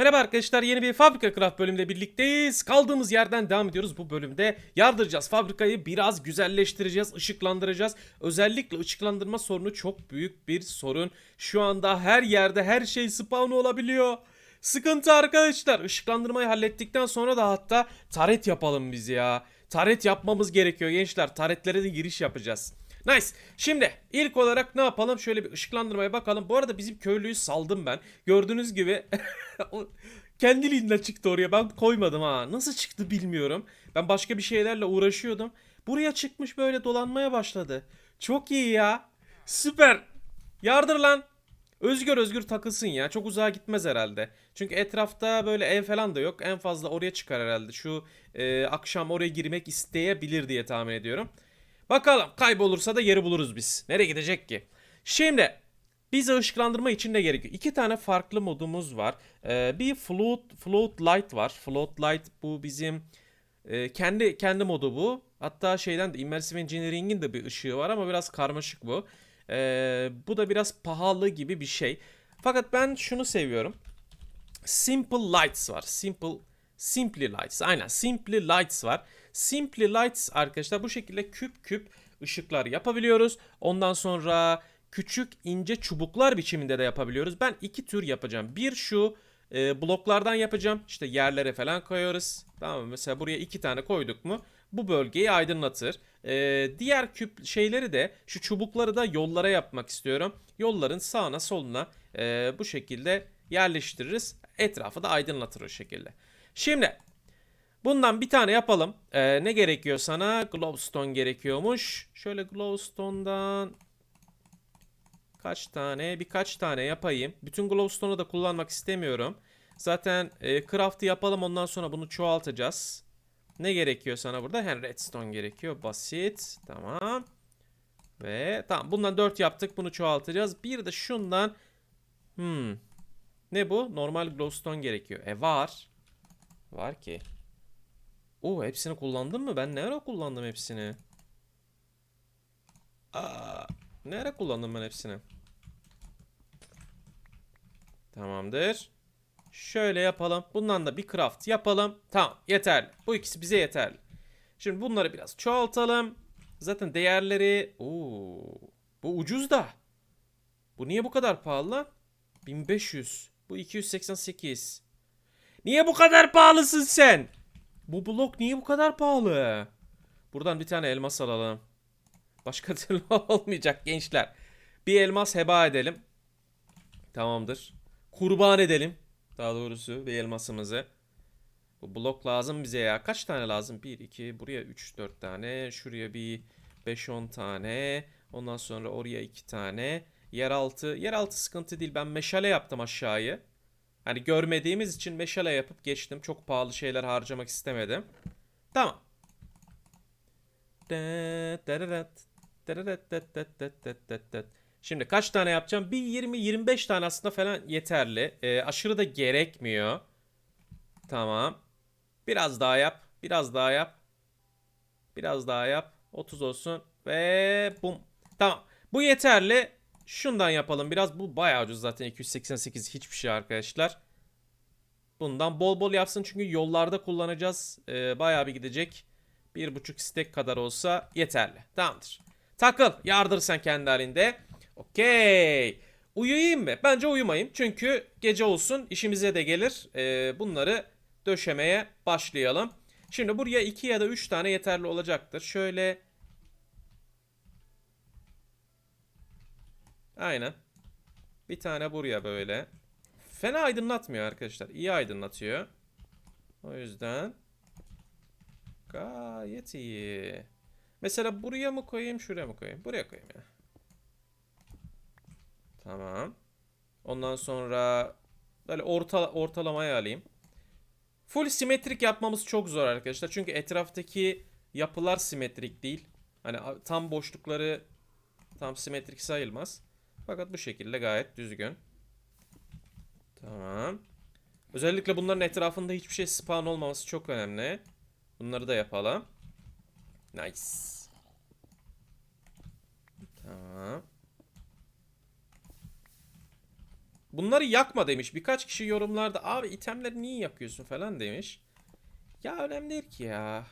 Merhaba arkadaşlar yeni bir Fabrika Craft bölümünde birlikteyiz. Kaldığımız yerden devam ediyoruz. Bu bölümde yardıracağız. Fabrikayı biraz güzelleştireceğiz, ışıklandıracağız. Özellikle ışıklandırma sorunu çok büyük bir sorun. Şu anda her yerde her şey spawn olabiliyor. Sıkıntı arkadaşlar. Işıklandırmayı hallettikten sonra da hatta taret yapalım biz ya. Taret yapmamız gerekiyor gençler. Taretlere de giriş yapacağız. Nice. Şimdi ilk olarak ne yapalım? Şöyle bir ışıklandırmaya bakalım. Bu arada bizim köylüyü saldım ben. Gördüğünüz gibi kendiliğinden çıktı oraya. Ben koymadım ha. Nasıl çıktı bilmiyorum. Ben başka bir şeylerle uğraşıyordum. Buraya çıkmış böyle dolanmaya başladı. Çok iyi ya. Süper. Yardır lan. Özgür özgür takılsın ya. Çok uzağa gitmez herhalde. Çünkü etrafta böyle ev falan da yok. En fazla oraya çıkar herhalde. Şu e, akşam oraya girmek isteyebilir diye tahmin ediyorum. Bakalım kaybolursa da yeri buluruz biz. Nereye gidecek ki? Şimdi bize ışıklandırma için ne gerekiyor? İki tane farklı modumuz var. Ee, bir float, float light var. Float light bu bizim e, kendi kendi modu bu. Hatta şeyden de Immersive Engineering'in de bir ışığı var ama biraz karmaşık bu. Ee, bu da biraz pahalı gibi bir şey. Fakat ben şunu seviyorum. Simple Lights var. Simple Simply Lights. Aynen Simply Lights var. Simply Lights arkadaşlar bu şekilde küp küp ışıklar yapabiliyoruz. Ondan sonra küçük ince çubuklar biçiminde de yapabiliyoruz. Ben iki tür yapacağım. Bir şu e, bloklardan yapacağım. İşte yerlere falan koyuyoruz. Tamam mı? Mesela buraya iki tane koyduk mu bu bölgeyi aydınlatır. E, diğer küp şeyleri de şu çubukları da yollara yapmak istiyorum. Yolların sağına soluna e, bu şekilde yerleştiririz. Etrafı da aydınlatır o şekilde. Şimdi bundan bir tane yapalım. Ee, ne gerekiyor sana? Glowstone gerekiyormuş. Şöyle glowstone'dan kaç tane? Birkaç tane yapayım. Bütün glowstone'u da kullanmak istemiyorum. Zaten e, craft'ı yapalım ondan sonra bunu çoğaltacağız. Ne gerekiyor sana burada? Hem redstone gerekiyor. Basit. Tamam. Ve tamam bundan 4 yaptık. Bunu çoğaltacağız. Bir de şundan hmm. Ne bu? Normal glowstone gerekiyor. E var. Var ki. Oo hepsini kullandın mı? Ben ne ara kullandım hepsini? Aa, ne ara kullandım ben hepsini? Tamamdır. Şöyle yapalım. Bundan da bir craft yapalım. Tamam yeterli. Bu ikisi bize yeterli. Şimdi bunları biraz çoğaltalım. Zaten değerleri... Oo, bu ucuz da. Bu niye bu kadar pahalı lan? 1500. Bu 288. Niye bu kadar pahalısın sen? Bu blok niye bu kadar pahalı? Buradan bir tane elmas alalım. Başka türlü olmayacak gençler. Bir elmas heba edelim. Tamamdır. Kurban edelim. Daha doğrusu bir elmasımızı. Bu blok lazım bize ya. Kaç tane lazım? 1, 2, buraya 3, 4 tane. Şuraya bir 5-10 tane. Ondan sonra oraya 2 tane. Yeraltı. Yeraltı sıkıntı değil. Ben meşale yaptım aşağıyı. Hani görmediğimiz için meşale yapıp geçtim. Çok pahalı şeyler harcamak istemedim. Tamam. Şimdi kaç tane yapacağım? Bir 20-25 tane aslında falan yeterli. Ee, aşırı da gerekmiyor. Tamam. Biraz daha yap. Biraz daha yap. Biraz daha yap. 30 olsun. Ve bum. Tamam. Bu yeterli. Şundan yapalım biraz. Bu bayağı ucuz zaten 288 hiçbir şey arkadaşlar. Bundan bol bol yapsın çünkü yollarda kullanacağız. Ee, bayağı bir gidecek. Bir buçuk stek kadar olsa yeterli. Tamamdır. Takıl. Yardır sen kendi halinde. Okey. Uyuyayım mı? Bence uyumayayım. Çünkü gece olsun işimize de gelir. Ee, bunları döşemeye başlayalım. Şimdi buraya 2 ya da 3 tane yeterli olacaktır. Şöyle Aynen. Bir tane buraya böyle. Fena aydınlatmıyor arkadaşlar. İyi aydınlatıyor. O yüzden gayet iyi. Mesela buraya mı koyayım, şuraya mı koyayım? Buraya koyayım ya. Tamam. Ondan sonra böyle orta, ortalamaya alayım. Full simetrik yapmamız çok zor arkadaşlar. Çünkü etraftaki yapılar simetrik değil. Hani tam boşlukları tam simetrik sayılmaz. Fakat bu şekilde gayet düzgün. Tamam. Özellikle bunların etrafında hiçbir şey spawn olmaması çok önemli. Bunları da yapalım. Nice. Tamam. Bunları yakma demiş. Birkaç kişi yorumlarda abi itemleri niye yakıyorsun falan demiş. Ya önemli değil ki ya.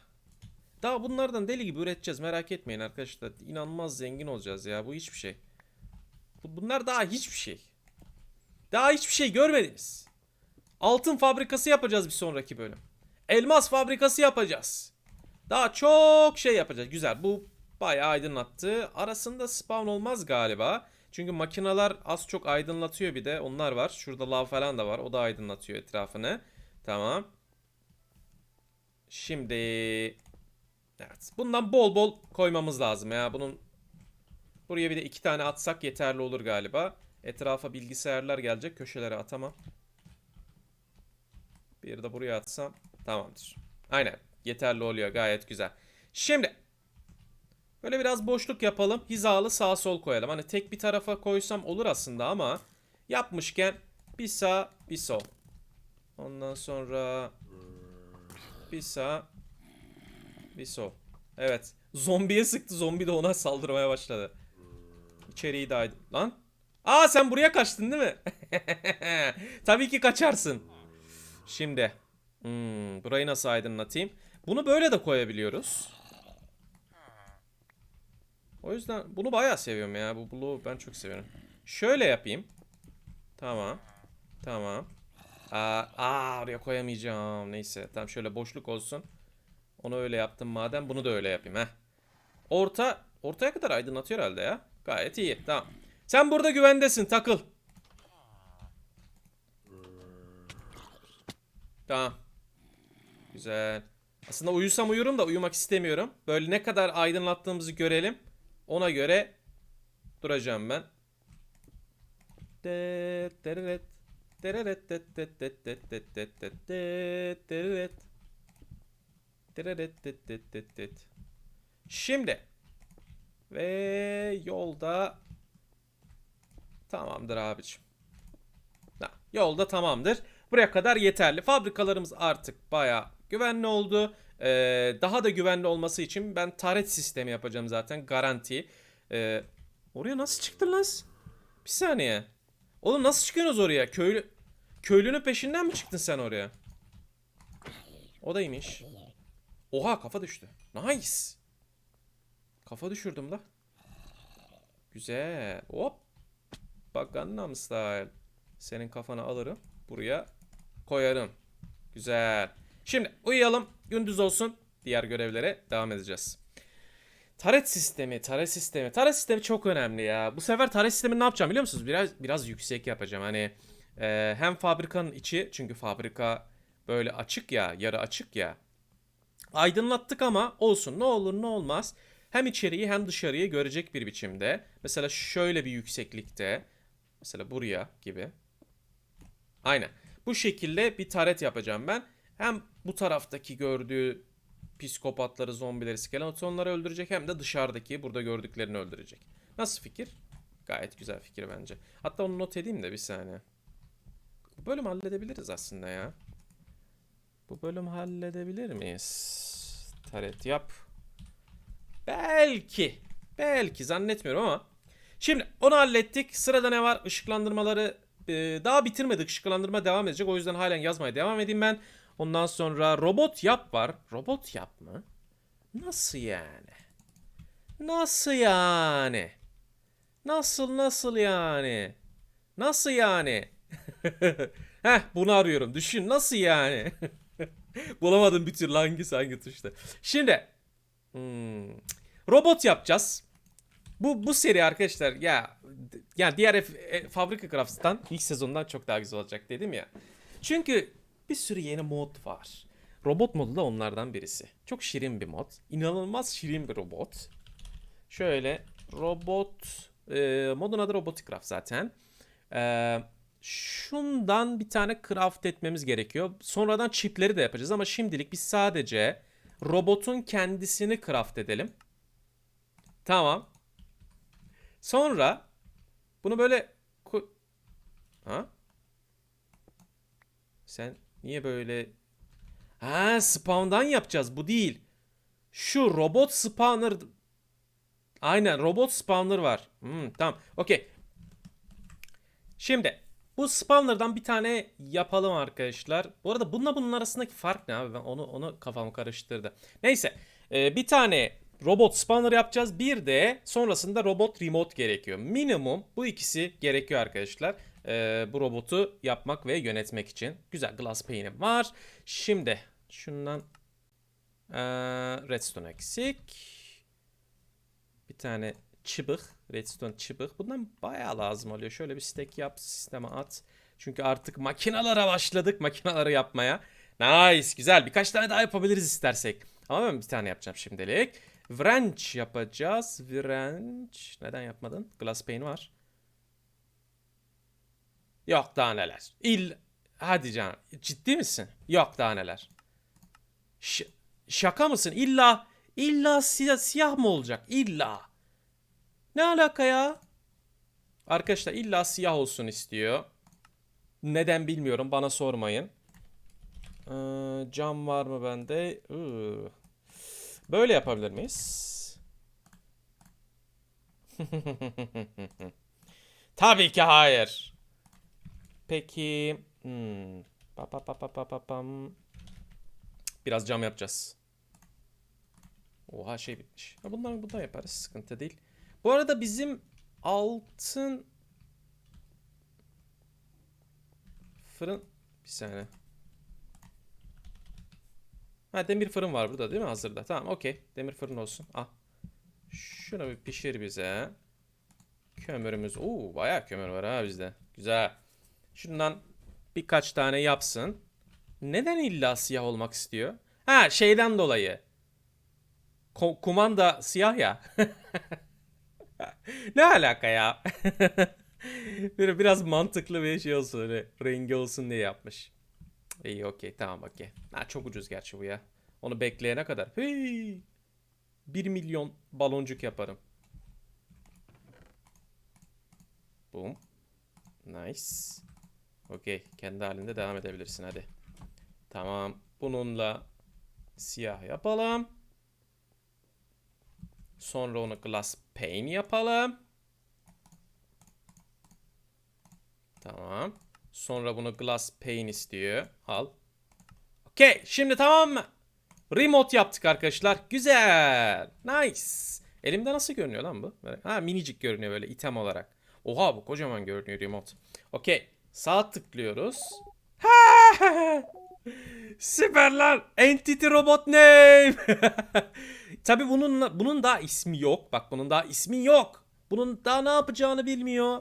Daha bunlardan deli gibi üreteceğiz merak etmeyin arkadaşlar. İnanılmaz zengin olacağız ya bu hiçbir şey. Bu- Bunlar daha hiçbir şey. Daha hiçbir şey görmediniz. Altın fabrikası yapacağız bir sonraki bölüm. Elmas fabrikası yapacağız. Daha çok şey yapacağız. Güzel. Bu bayağı aydınlattı. Arasında spawn olmaz galiba. Çünkü makineler az çok aydınlatıyor bir de. Onlar var. Şurada lav falan da var. O da aydınlatıyor etrafını. Tamam. Şimdi evet. Bundan bol bol koymamız lazım ya. Bunun buraya bir de iki tane atsak yeterli olur galiba. Etrafa bilgisayarlar gelecek. Köşelere atamam. Bir de buraya atsam tamamdır. Aynen. Yeterli oluyor. Gayet güzel. Şimdi böyle biraz boşluk yapalım. Hizalı sağ sol koyalım. Hani tek bir tarafa koysam olur aslında ama yapmışken bir sağ bir sol. Ondan sonra bir sağ bir sol. Evet. Zombiye sıktı. Zombi de ona saldırmaya başladı. İçeriği de aydın. Lan. Aa sen buraya kaçtın değil mi? Tabii ki kaçarsın. Şimdi. Hmm, burayı nasıl aydınlatayım? Bunu böyle de koyabiliyoruz. O yüzden bunu bayağı seviyorum ya. Bu bloğu ben çok seviyorum. Şöyle yapayım. Tamam. Tamam. Aa, aa oraya koyamayacağım. Neyse. Tamam şöyle boşluk olsun. Onu öyle yaptım madem. Bunu da öyle yapayım. Heh. Orta. Ortaya kadar aydınlatıyor herhalde ya. Gayet iyi. Tamam. Sen burada güvendesin. Takıl. Tamam. Güzel. Aslında uyusam uyurum da uyumak istemiyorum. Böyle ne kadar aydınlattığımızı görelim. Ona göre duracağım ben. Şimdi ve yolda tamamdır abicim. Ha, yolda tamamdır. Buraya kadar yeterli. Fabrikalarımız artık baya güvenli oldu. Ee, daha da güvenli olması için ben taret sistemi yapacağım zaten garanti. Ee, oraya nasıl çıktın lan? Bir saniye. Oğlum nasıl çıkıyorsunuz oraya? Köylü köylünün peşinden mi çıktın sen oraya? O da iyiymiş. Oha kafa düştü. Nice. Kafa düşürdüm la. Güzel. Hop. Bak Gangnam Style. Senin kafanı alırım. Buraya koyarım. Güzel. Şimdi uyuyalım. Gündüz olsun. Diğer görevlere devam edeceğiz. Taret sistemi, taret sistemi. Taret sistemi çok önemli ya. Bu sefer taret sistemini ne yapacağım biliyor musunuz? Biraz biraz yüksek yapacağım. Hani e, hem fabrikanın içi çünkü fabrika böyle açık ya, yarı açık ya. Aydınlattık ama olsun ne olur ne olmaz. Hem içeriği hem dışarıyı görecek bir biçimde. Mesela şöyle bir yükseklikte. Mesela buraya gibi. Aynen. Bu şekilde bir taret yapacağım ben. Hem bu taraftaki gördüğü psikopatları, zombileri, skeletonları öldürecek hem de dışarıdaki burada gördüklerini öldürecek. Nasıl fikir? Gayet güzel fikir bence. Hatta onu not edeyim de bir saniye. Bu bölüm halledebiliriz aslında ya. Bu bölüm halledebilir miyiz? Taret yap. Belki. Belki zannetmiyorum ama. Şimdi onu hallettik. Sırada ne var? Işıklandırmaları e, daha bitirmedik. Işıklandırma devam edecek. O yüzden halen yazmaya devam edeyim ben. Ondan sonra robot yap var. Robot yap mı? Nasıl yani? Nasıl yani? Nasıl nasıl yani? Nasıl yani? Heh bunu arıyorum. Düşün nasıl yani? Bulamadım bir türlü hangisi hangi tuşta. Şimdi hmm, robot yapacağız. Bu bu seri arkadaşlar ya yani diğer e, Fabrika Crafts'tan ilk sezondan çok daha güzel olacak dedim ya. Çünkü bir sürü yeni mod var. Robot modu da onlardan birisi. Çok şirin bir mod. İnanılmaz şirin bir robot. Şöyle robot e, modun adı Robotic Craft zaten. E, şundan bir tane craft etmemiz gerekiyor. Sonradan çipleri de yapacağız ama şimdilik biz sadece robotun kendisini craft edelim. Tamam. Sonra bunu böyle ha? Sen niye böyle Ha, spawn'dan yapacağız. Bu değil. Şu robot spawner Aynen robot spawner var. Hmm, tamam. Okey. Şimdi Bu spawner'dan bir tane yapalım arkadaşlar. Bu arada bununla bunun arasındaki fark ne abi? Ben onu onu kafamı karıştırdı. Neyse. e, bir tane robot spawner yapacağız. Bir de sonrasında robot remote gerekiyor. Minimum bu ikisi gerekiyor arkadaşlar. E, bu robotu yapmak ve yönetmek için. Güzel glass pane'im var. Şimdi şundan e, redstone eksik. Bir tane çıbık. Redstone çıbık. Bundan bayağı lazım oluyor. Şöyle bir stack yap sisteme at. Çünkü artık makinalara başladık. Makinaları yapmaya. Nice. Güzel. Birkaç tane daha yapabiliriz istersek. Ama ben bir tane yapacağım şimdilik. Wrench yapacağız. Wrench. Neden yapmadın? Glass pane var. Yok daha neler. İll... Hadi canım. Ciddi misin? Yok daha neler. Ş- şaka mısın? İlla illa siyah, siyah mı olacak? İlla. Ne alaka ya? Arkadaşlar illa siyah olsun istiyor. Neden bilmiyorum. Bana sormayın. Ee, cam var mı bende? Iı. Böyle yapabilir miyiz? Tabii ki hayır. Peki. Hmm. Biraz cam yapacağız. Oha şey bitmiş. Ha, bundan bundan yaparız. Sıkıntı değil. Bu arada bizim altın fırın bir saniye. Ha demir fırın var burada değil mi hazırda? Tamam okey. Demir fırın olsun. Al. Şunu bir pişir bize. Kömürümüz. Oo bayağı kömür var ha bizde. Güzel. Şundan birkaç tane yapsın. Neden illa siyah olmak istiyor? Ha şeyden dolayı. Ko- kumanda siyah ya. ne alaka ya? Böyle biraz mantıklı bir şey olsun öyle rengi olsun diye yapmış. İyi okey tamam okey. Ha, çok ucuz gerçi bu ya. Onu bekleyene kadar. Hey! 1 milyon baloncuk yaparım. Boom. Nice. Okey. Kendi halinde devam edebilirsin hadi. Tamam. Bununla siyah yapalım. Sonra onu glass pane yapalım. Tamam. Sonra bunu glass pane istiyor. Al. Okey. Şimdi tamam mı? Remote yaptık arkadaşlar. Güzel. Nice. Elimde nasıl görünüyor lan bu? Ha minicik görünüyor böyle item olarak. Oha bu kocaman görünüyor remote. Okey. Sağ tıklıyoruz. Süper lan. Entity Robot Name. Tabi bunun bunun daha ismi yok. Bak bunun daha ismi yok. Bunun daha ne yapacağını bilmiyor.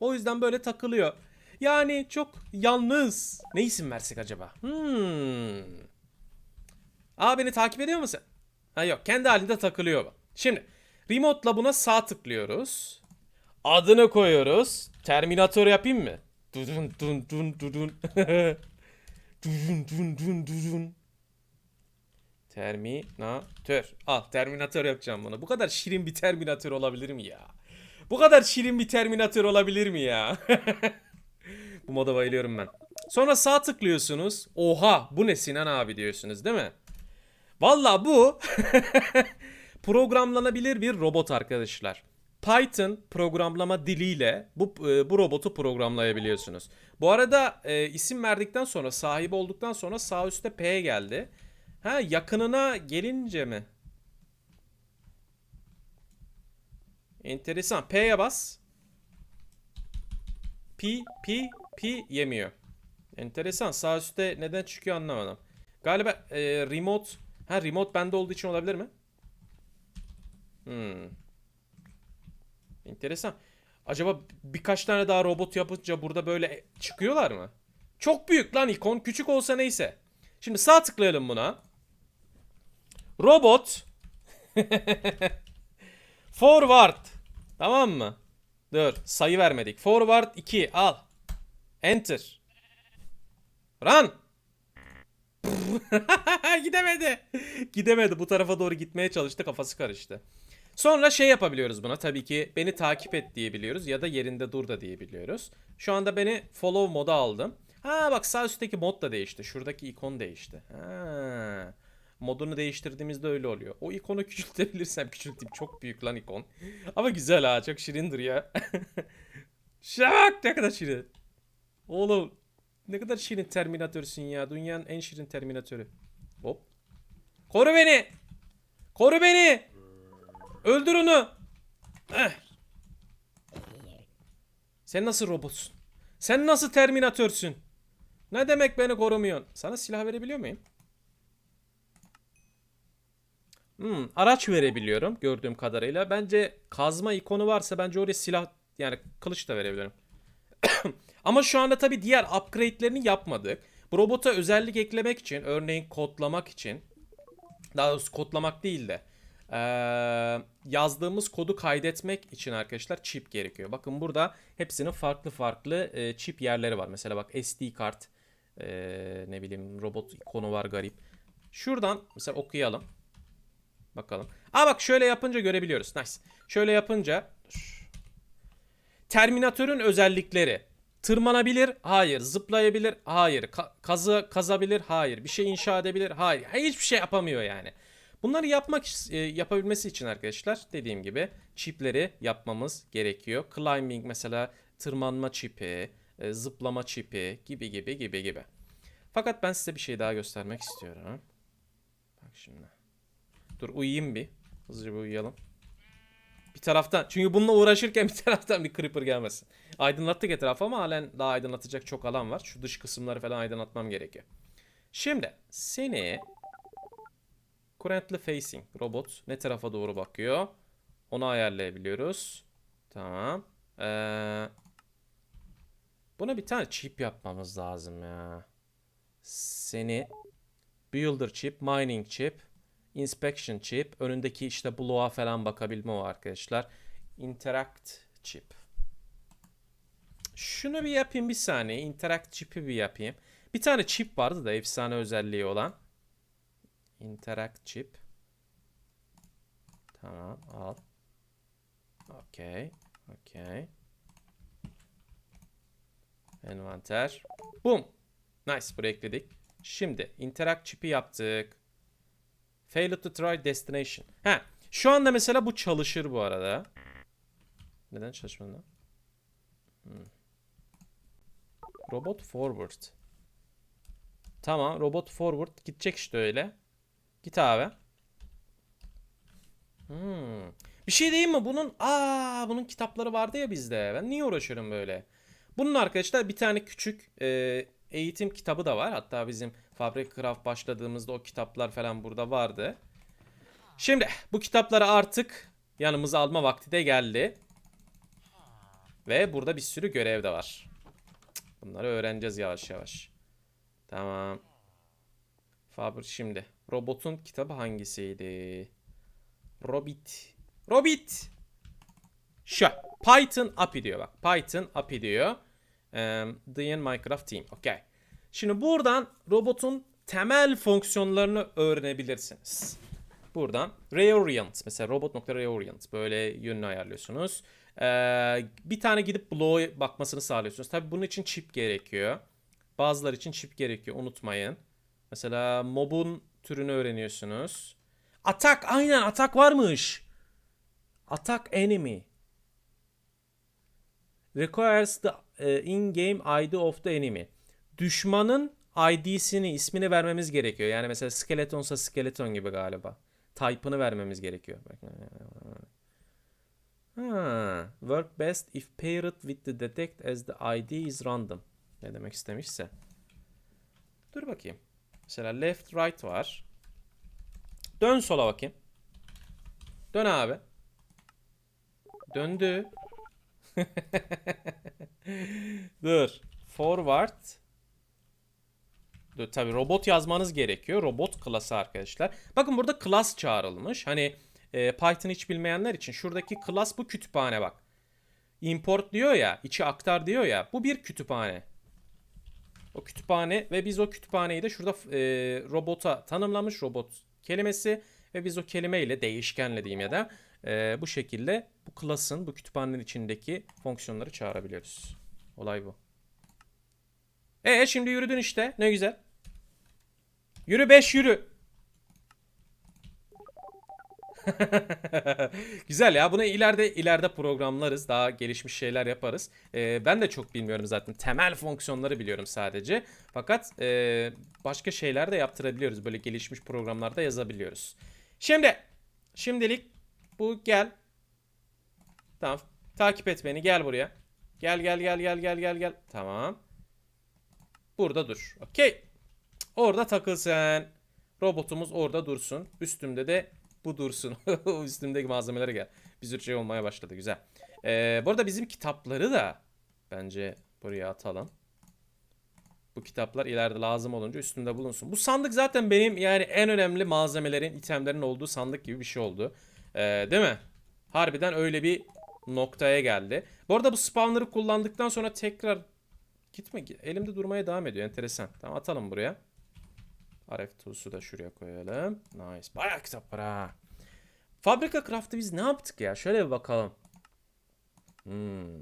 O yüzden böyle takılıyor. Yani çok yalnız. Ne isim versek acaba? Hmm. Aa beni takip ediyor musun? Ha yok kendi halinde takılıyor bu. Şimdi remote'la buna sağ tıklıyoruz. Adını koyuyoruz. Terminator yapayım mı? Dudun dun dun dudun. dudun dun dun dudun. Terminatör. Al Terminator yapacağım bunu. Bu kadar şirin bir Terminator olabilir mi ya? Bu kadar şirin bir Terminator olabilir mi ya? bu moda bayılıyorum ben. Sonra sağ tıklıyorsunuz. Oha bu ne Sinan abi diyorsunuz değil mi? Valla bu programlanabilir bir robot arkadaşlar. Python programlama diliyle bu e, bu robotu programlayabiliyorsunuz. Bu arada e, isim verdikten sonra sahibi olduktan sonra sağ üstte P geldi. Ha yakınına gelince mi? Enteresan. P'ye bas. P, P, P yemiyor. Enteresan. Sağ üstte neden çıkıyor anlamadım. Galiba e, remote... Ha remote bende olduğu için olabilir mi? Hmm. Enteresan. Acaba birkaç tane daha robot yapınca burada böyle çıkıyorlar mı? Çok büyük lan ikon. Küçük olsa neyse. Şimdi sağ tıklayalım buna. Robot. Forward. Tamam mı? Dur. Sayı vermedik. Forward 2. Al. Enter. Run. Gidemedi. Gidemedi. Bu tarafa doğru gitmeye çalıştı. Kafası karıştı. Sonra şey yapabiliyoruz buna. Tabii ki beni takip et diyebiliyoruz ya da yerinde dur da diyebiliyoruz. Şu anda beni follow moda aldım. Ha bak sağ üstteki mod da değişti. Şuradaki ikon değişti. Ha. Modunu değiştirdiğimizde öyle oluyor. O ikonu küçültebilirsem küçülteyim. Çok büyük lan ikon. Ama güzel ha. Çok şirindir ya. Şak ne kadar şirin. Oğlum ne kadar şirin terminatörsün ya. Dünyanın en şirin terminatörü. Hop. Koru beni. Koru beni. Öldür onu. Eh. Sen nasıl robotsun? Sen nasıl terminatörsün? Ne demek beni korumuyorsun? Sana silah verebiliyor muyum? Hmm, araç verebiliyorum gördüğüm kadarıyla. Bence kazma ikonu varsa bence oraya silah yani kılıç da verebilirim. Ama şu anda tabii diğer upgrade'lerini yapmadık. Bu robota özellik eklemek için, örneğin kodlamak için, daha doğrusu kodlamak değil de eee, yazdığımız kodu kaydetmek için arkadaşlar çip gerekiyor. Bakın burada hepsinin farklı farklı eee, çip yerleri var. Mesela bak SD kart, eee, ne bileyim robot ikonu var garip. Şuradan mesela okuyalım. Bakalım. Aa bak şöyle yapınca görebiliyoruz. Nice. Şöyle yapınca. Terminatörün özellikleri. Tırmanabilir? Hayır. Zıplayabilir? Hayır. Ka- kazı kazabilir? Hayır. Bir şey inşa edebilir? Hayır. Hiçbir şey yapamıyor yani. Bunları yapmak e, yapabilmesi için arkadaşlar dediğim gibi çipleri yapmamız gerekiyor. Climbing mesela tırmanma çipi, e, zıplama çipi gibi gibi gibi gibi. Fakat ben size bir şey daha göstermek istiyorum. Bak şimdi. Dur uyuyayım bir. Hızlıca bir uyuyalım. Bir taraftan çünkü bununla uğraşırken bir taraftan bir creeper gelmesin. Aydınlattık etrafı ama halen daha aydınlatacak çok alan var. Şu dış kısımları falan aydınlatmam gerekiyor. Şimdi seni currently facing robot ne tarafa doğru bakıyor? Onu ayarlayabiliyoruz. Tamam. Ee, buna bir tane chip yapmamız lazım ya. Seni builder chip, mining chip, inspection chip, önündeki işte bloğa falan bakabilme o arkadaşlar. Interact chip. Şunu bir yapayım bir saniye. Interact chip'i bir yapayım. Bir tane chip vardı da efsane özelliği olan. Interact chip. Tamam al. Okey. Okey. Envanter. Boom. Nice. Buraya ekledik. Şimdi interact chip'i yaptık. Failed to try destination. Ha, şu anda mesela bu çalışır bu arada. Neden çalışmadı? Hmm. Robot forward. Tamam, robot forward gidecek işte öyle. Git abi. Hmm. Bir şey diyeyim mi? Bunun aa bunun kitapları vardı ya bizde. Ben niye uğraşıyorum böyle? Bunun arkadaşlar bir tane küçük e, eğitim kitabı da var. Hatta bizim Fabric Craft başladığımızda o kitaplar falan burada vardı. Şimdi bu kitapları artık yanımıza alma vakti de geldi. Ve burada bir sürü görev de var. Bunları öğreneceğiz yavaş yavaş. Tamam. Fabr şimdi. Robotun kitabı hangisiydi? Robit. Robit. Şu. Python API diyor bak. Python API diyor. DN Minecraft Team. Okay. Şimdi buradan robotun temel fonksiyonlarını öğrenebilirsiniz. Buradan reorient mesela robot.reorient böyle yönünü ayarlıyorsunuz. Ee, bir tane gidip bloğa bakmasını sağlıyorsunuz. Tabi bunun için çip gerekiyor. Bazıları için çip gerekiyor unutmayın. Mesela mob'un türünü öğreniyorsunuz. Atak aynen atak varmış. Attack enemy. Requires the e, in-game ID of the enemy. Düşmanın ID'sini, ismini vermemiz gerekiyor. Yani mesela skeletonsa skeleton gibi galiba. Type'ını vermemiz gerekiyor. Ha, work best if paired with the detect as the ID is random. Ne demek istemişse. Dur bakayım. Mesela left right var. Dön sola bakayım. Dön abi. Döndü. Dur. Forward. Dur, tabii robot yazmanız gerekiyor. Robot klası arkadaşlar. Bakın burada class çağrılmış. Hani e, Python hiç bilmeyenler için şuradaki class bu kütüphane bak. Import diyor ya, içi aktar diyor ya. Bu bir kütüphane. O kütüphane ve biz o kütüphaneyi de şurada e, robota tanımlamış robot kelimesi ve biz o kelimeyle değişkenle diyeyim ya da e, bu şekilde bu class'ın bu kütüphanenin içindeki fonksiyonları çağırabiliyoruz. Olay bu. E şimdi yürüdün işte. Ne güzel. Yürü 5 yürü. Güzel ya. Bunu ileride ileride programlarız. Daha gelişmiş şeyler yaparız. Ee, ben de çok bilmiyorum zaten. Temel fonksiyonları biliyorum sadece. Fakat e, başka şeyler de yaptırabiliyoruz. Böyle gelişmiş programlarda yazabiliyoruz. Şimdi şimdilik bu gel. Tamam. Takip et beni. Gel buraya. Gel gel gel gel gel gel gel. Tamam. Burada dur. Okey. Orada takıl sen. Robotumuz orada dursun. Üstümde de bu dursun. Üstümdeki malzemelere gel. Bir sürü şey olmaya başladı. Güzel. Ee, bu arada bizim kitapları da bence buraya atalım. Bu kitaplar ileride lazım olunca üstümde bulunsun. Bu sandık zaten benim yani en önemli malzemelerin, itemlerin olduğu sandık gibi bir şey oldu. Ee, değil mi? Harbiden öyle bir noktaya geldi. Bu arada bu spawner'ı kullandıktan sonra tekrar gitme. Elimde durmaya devam ediyor. Enteresan. Tamam atalım buraya. RF tools'u da şuraya koyalım. Nice. Bayağı kitap var ha. Fabrika Craft'ı biz ne yaptık ya? Şöyle bir bakalım. Hmm.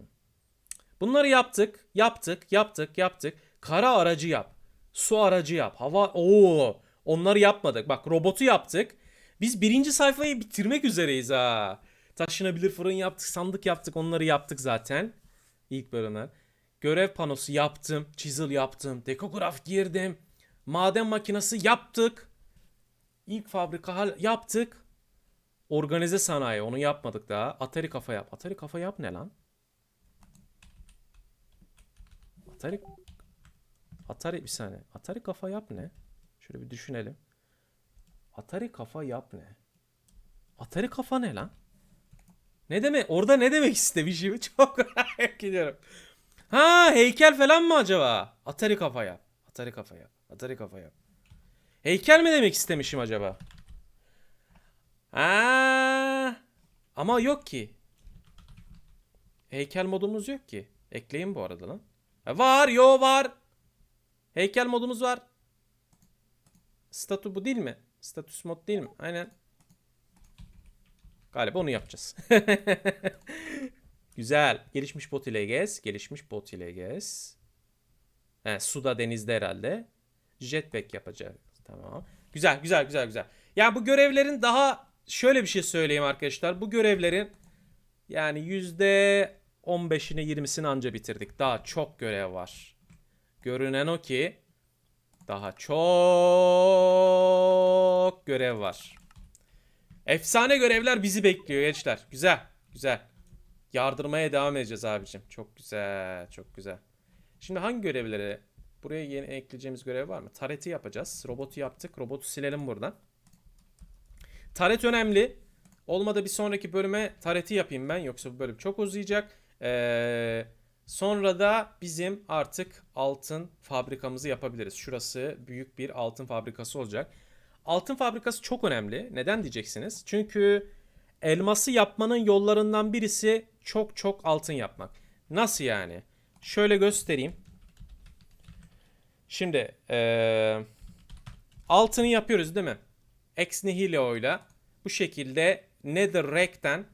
Bunları yaptık. Yaptık. Yaptık. Yaptık. Kara aracı yap. Su aracı yap. Hava... Oo. Onları yapmadık. Bak robotu yaptık. Biz birinci sayfayı bitirmek üzereyiz ha. Taşınabilir fırın yaptık. Sandık yaptık. Onları yaptık zaten. İlk bölümler. Görev panosu yaptım. Chisel yaptım. Dekograf girdim. Maden makinesi yaptık. İlk fabrika hal yaptık. Organize sanayi onu yapmadık daha. Atari kafa yap. Atari kafa yap ne lan? Atari Atari bir saniye. Atari kafa yap ne? Şöyle bir düşünelim. Atari kafa yap ne? Atari kafa ne lan? Ne demek? Orada ne demek istemişim? Çok merak ediyorum. Ha heykel falan mı acaba? Atari kafa yap. Atari kafa yap. Atari kafa yap. Heykel mi demek istemişim acaba? Ha, ama yok ki. Heykel modumuz yok ki. Ekleyin bu arada lan. Var, yo var. Heykel modumuz var. Statü bu değil mi? Status mod değil mi? Aynen. Galiba onu yapacağız. Güzel. Gelişmiş bot ile gez. Gelişmiş bot ile gez. He, suda denizde herhalde. Jetpack yapacağız. Tamam. Güzel güzel güzel güzel. Ya bu görevlerin daha şöyle bir şey söyleyeyim arkadaşlar. Bu görevlerin yani yüzde 15'ini 20'sini anca bitirdik. Daha çok görev var. Görünen o ki daha çok görev var. Efsane görevler bizi bekliyor gençler. Güzel, güzel. Yardırmaya devam edeceğiz abicim. Çok güzel, çok güzel. Şimdi hangi görevlere buraya yeni ekleyeceğimiz görev var mı? Tareti yapacağız. Robotu yaptık. Robotu silelim buradan. Taret önemli. Olmadı bir sonraki bölüme tareti yapayım ben. Yoksa bu bölüm çok uzayacak. Ee, sonra da bizim artık altın fabrikamızı yapabiliriz. Şurası büyük bir altın fabrikası olacak. Altın fabrikası çok önemli. Neden diyeceksiniz? Çünkü elması yapmanın yollarından birisi çok çok altın yapmak. Nasıl yani? Şöyle göstereyim. Şimdi ee, altını yapıyoruz değil mi? Ex nihilo ile bu şekilde netherrack'ten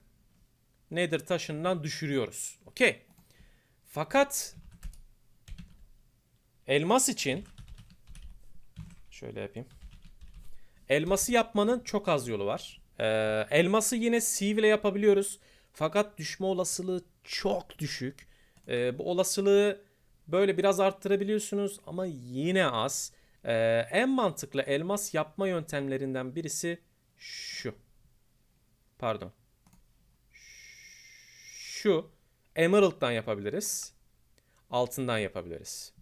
nether taşından düşürüyoruz. Okey. Fakat elmas için şöyle yapayım. Elması yapmanın çok az yolu var. Ee, elması yine sieve ile yapabiliyoruz. Fakat düşme olasılığı çok düşük. Ee, bu olasılığı böyle biraz arttırabiliyorsunuz ama yine az. Ee, en mantıklı elmas yapma yöntemlerinden birisi şu. Pardon. Şu. Emerald'dan yapabiliriz. Altından yapabiliriz.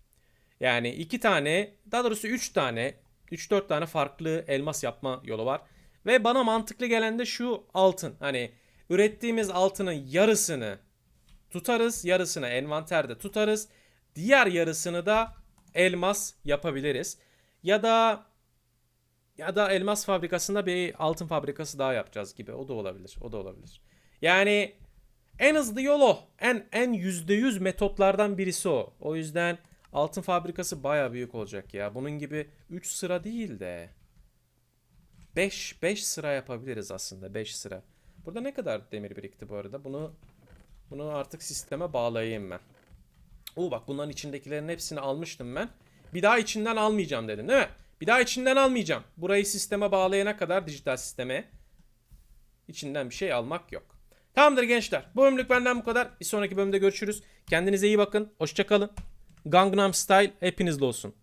Yani iki tane, daha doğrusu üç tane, üç dört tane farklı elmas yapma yolu var. Ve bana mantıklı gelen de şu altın. Hani ürettiğimiz altının yarısını tutarız, yarısını envanterde tutarız. Diğer yarısını da elmas yapabiliriz. Ya da ya da elmas fabrikasında bir altın fabrikası daha yapacağız gibi. O da olabilir. O da olabilir. Yani en hızlı yol o. En en %100 metotlardan birisi o. O yüzden altın fabrikası baya büyük olacak ya. Bunun gibi 3 sıra değil de 5 5 sıra yapabiliriz aslında. 5 sıra. Burada ne kadar demir birikti bu arada? Bunu bunu artık sisteme bağlayayım ben. Oo bak bunların içindekilerin hepsini almıştım ben. Bir daha içinden almayacağım dedim değil mi? Bir daha içinden almayacağım. Burayı sisteme bağlayana kadar dijital sisteme. içinden bir şey almak yok. Tamamdır gençler. Bu bölümlük benden bu kadar. Bir sonraki bölümde görüşürüz. Kendinize iyi bakın. Hoşçakalın. Gangnam Style hepinizle olsun.